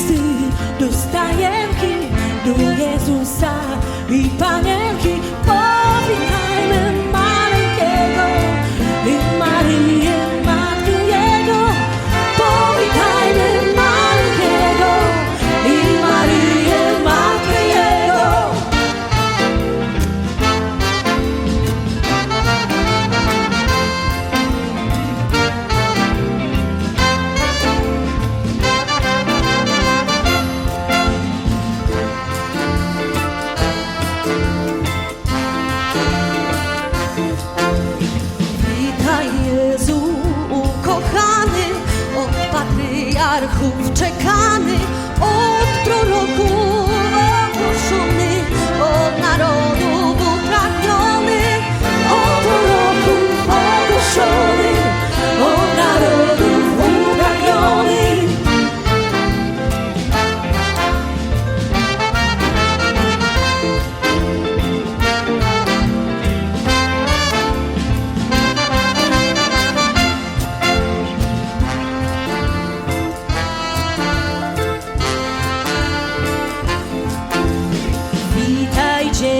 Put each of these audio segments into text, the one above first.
chrzty dostajemy do Jezusa i panienki.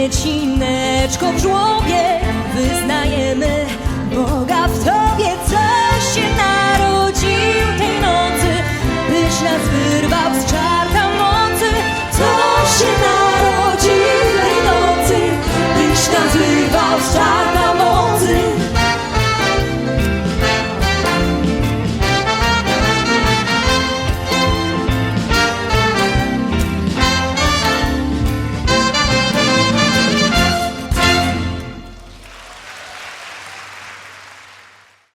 przecineczko w.